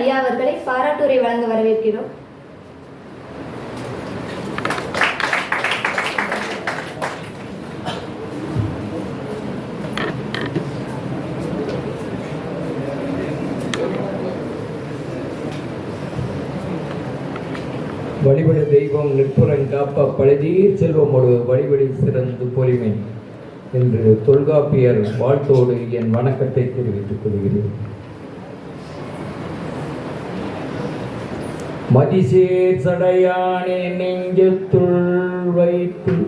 ஐயா அவர்களை பாராட்டுரை வழங்க வரவேற்கிறோம். வழிபடு தெய்வம் நிற்புறன் காப்பா பழுதீர் செல்வமொடு வழிபடி சிறந்து பொலிமை என்று தொல்காப்பியர் வாழ்த்தோடு என் வணக்கத்தை தெரிவித்துக் கொள்கிறேன். மதிசேர் சடையானே நெஞ்சத்துள் வைத்து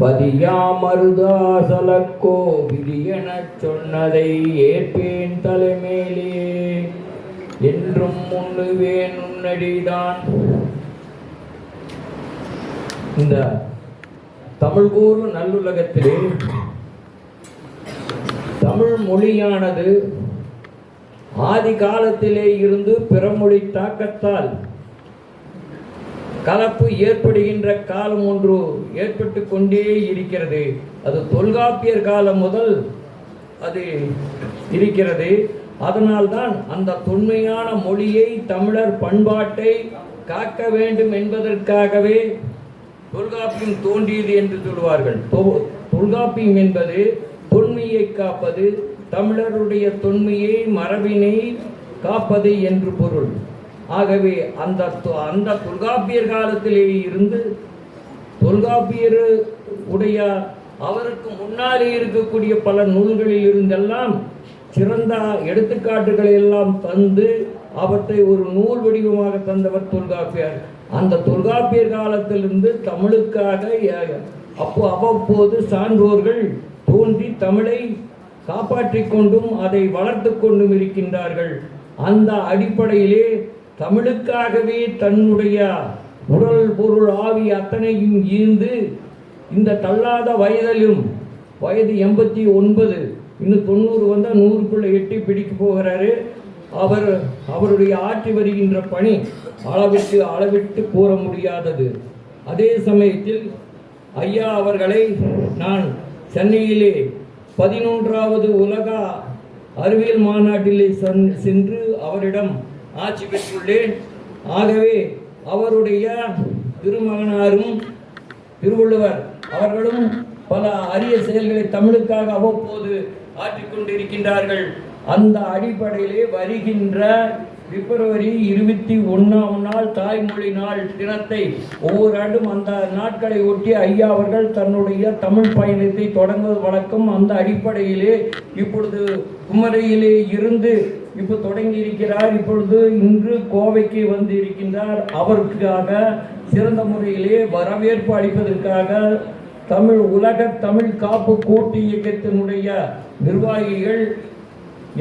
பதியாமருதாசலக்கோ விதியெனச் சொன்னதை ஏற்பேன் தலைமேலே. என்றும் உண்ணுவேன் உன்னடிதான். இந்த தமிழ் கூறு நல்லுலகத்திலே தமிழ் மொழியானது ஆதி காலத்திலே இருந்து பிறமொழி தாக்கத்தால் கலப்பு ஏற்படுகின்ற காலம் ஒன்று ஏற்பட்டு கொண்டே இருக்கிறது. அது தொல்காப்பியர் காலம் முதல் அது இருக்கிறது. அதனால்தான் அந்த தொன்மையான மொழியை தமிழர் பண்பாட்டை காக்க வேண்டும் என்பதற்காகவே தொல்காப்பியம் தோன்றியது என்று சொல்வார்கள். தொல்காப்பியம் என்பது தொன்மையை காப்பது தமிழருடைய தொன்மையை மரபினை காப்பது என்று பொருள். ஆகவே அந்த தொ- அந்த தொல்காப்பியர் காலத்திலே இருந்து தொல்காப்பியர் உடைய அவருக்கு முன்னாலே இருக்கக்கூடிய பல நூல்களில் இருந்தெல்லாம் சிறந்த எடுத்துக்காட்டுகளை எல்லாம் தந்து அவற்றை ஒரு நூல் வடிவமாக தந்தவர் தொல்காப்பியர். அந்த தொல்காப்பியர் காலத்திலிருந்து தமிழுக்காக அப்போ அவ்வப்போது சான்றோர்கள் தோன்றி தமிழை காப்பாற்றிக் கொண்டும் அதை வளர்த்து கொண்டும் இருக்கின்றார்கள். அந்த அடிப்படையிலே தமிழுக்காகவே தன்னுடைய உடல் பொருள் ஆவி அத்தனையும் ஈர்ந்து இந்த தள்ளாத வயதிலும் வயது எண்பத்தி ஒன்பது இன்னும் தொண்ணூறு வந்தால் நூறுக்குள்ளே எட்டி பிடிக்க போகிறாரு. அவர் அவருடைய ஆற்றி வருகின்ற பணி அளவிட்டு அளவிட்டு கூற முடியாதது. அதே சமயத்தில் ஐயா அவர்களை நான் சென்னையிலே பதினொன்றாவது உலக அறிவியல் மாநாட்டிலே சென்- சென்று அவரிடம் ஆட்சி பெற்றுள்ளேன். ஆகவே அவருடைய திருமகனாரும் திருவள்ளுவர் அவர்களும் பல அரிய செயல்களை தமிழுக்காக அவ்வப்போது ஆற்றிக்கொண்டிருக்கின்றார்கள். அந்த அடிப்படையிலே வருகின்ற பிப்ரவரி இருபத்தி ஒன்றாம் நாள் தாய்மொழி நாள் தினத்தை ஒவ்வொரு ஆண்டும் அந்த நாட்களை ஒட்டி ஐயா அவர்கள் தன்னுடைய தமிழ் பயணத்தை தொடங்குவது வழக்கம் அந்த அடிப்படையிலே இப்பொழுது குமரையிலே இருந்து இப்போ தொடங்கி இருக்கிறார். இப்பொழுது இன்று கோவைக்கு வந்து இருக்கின்றார் அவருக்காக சிறந்த முறையிலே வரவேற்பு அளிப்பதற்காக தமிழ் உலக தமிழ் காப்பு கூட்டு இயக்கத்தினுடைய நிர்வாகிகள்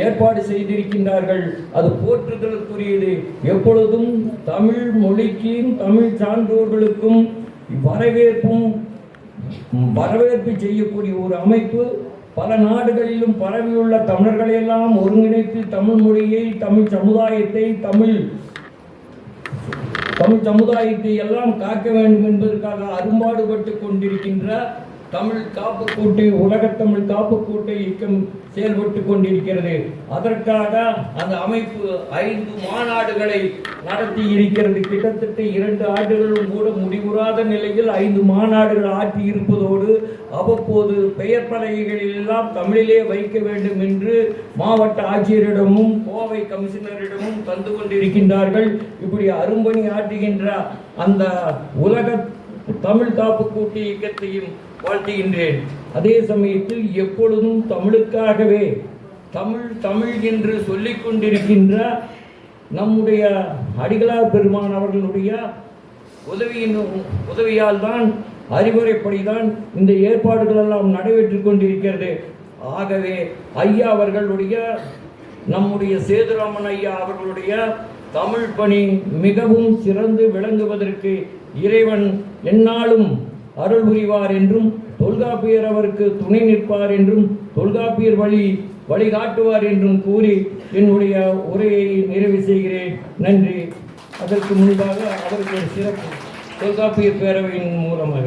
ஏற்பாடு செய்திருக்கின்றார்கள். அது போற்றுதலுக்குரியது. எப்பொழுதும் தமிழ் மொழிக்கும் தமிழ் சான்றோர்களுக்கும் வரவேற்பும் வரவேற்பு செய்யக்கூடிய ஒரு அமைப்பு. பல நாடுகளிலும் பரவியுள்ள தமிழர்களையெல்லாம் ஒருங்கிணைத்து தமிழ் மொழியை தமிழ் சமுதாயத்தை தமிழ் தமிழ் சமுதாயத்தை எல்லாம் காக்க வேண்டும் என்பதற்காக அரும்பாடுபட்டு கொண்டிருக்கின்ற தமிழ் காப்பு கூட்டு உலகத்தமிழ் காப்பு கூட்டு இயக்கம் செயல்பட்டு கொண்டிருக்கிறது. அதற்காக அந்த அமைப்பு ஐந்து மாநாடுகளை நடத்தி இருக்கிறது. கிட்டத்தட்ட இரண்டு ஆண்டுகளும் கூட முடிவுறாத நிலையில் ஐந்து மாநாடுகள் ஆற்றி இருப்பதோடு அவ்வப்போது பெயர் பலகைகளில் எல்லாம் தமிழிலே வைக்க வேண்டும் என்று மாவட்ட ஆட்சியரிடமும் கோவை கமிஷனரிடமும் தந்து கொண்டிருக்கின்றார்கள். இப்படி அரும்பணி ஆற்றுகின்ற அந்த உலக தமிழ் காப்பு கூட்டு இயக்கத்தையும் வாழ்த்துகின்றேன். அதே சமயத்தில் எப்பொழுதும் தமிழுக்காகவே தமிழ் தமிழ் என்று சொல்லிக் கொண்டிருக்கின்ற நம்முடைய அடிகளார் பெருமான் அவர்களுடைய உதவியின் உதவியால் தான் அறிவுரைப்படிதான் இந்த ஏற்பாடுகள் எல்லாம் நடைபெற்று கொண்டிருக்கிறது. ஆகவே ஐயா அவர்களுடைய நம்முடைய சேதுராமன் ஐயா அவர்களுடைய தமிழ் பணி மிகவும் சிறந்து விளங்குவதற்கு இறைவன் எந்நாளும் அருள் புரிவார் என்றும் தொல்காப்பியர் அவருக்கு துணை நிற்பார் என்றும் தொல்காப்பியர் வழி வழிகாட்டுவார் என்றும் கூறி என்னுடைய உரையை நிறைவு செய்கிறேன். நன்றி. அதற்கு முன்பாக அவருக்கு ஒரு சிறப்பு தொல்காப்பியர் பேரவையின் மூலமாக.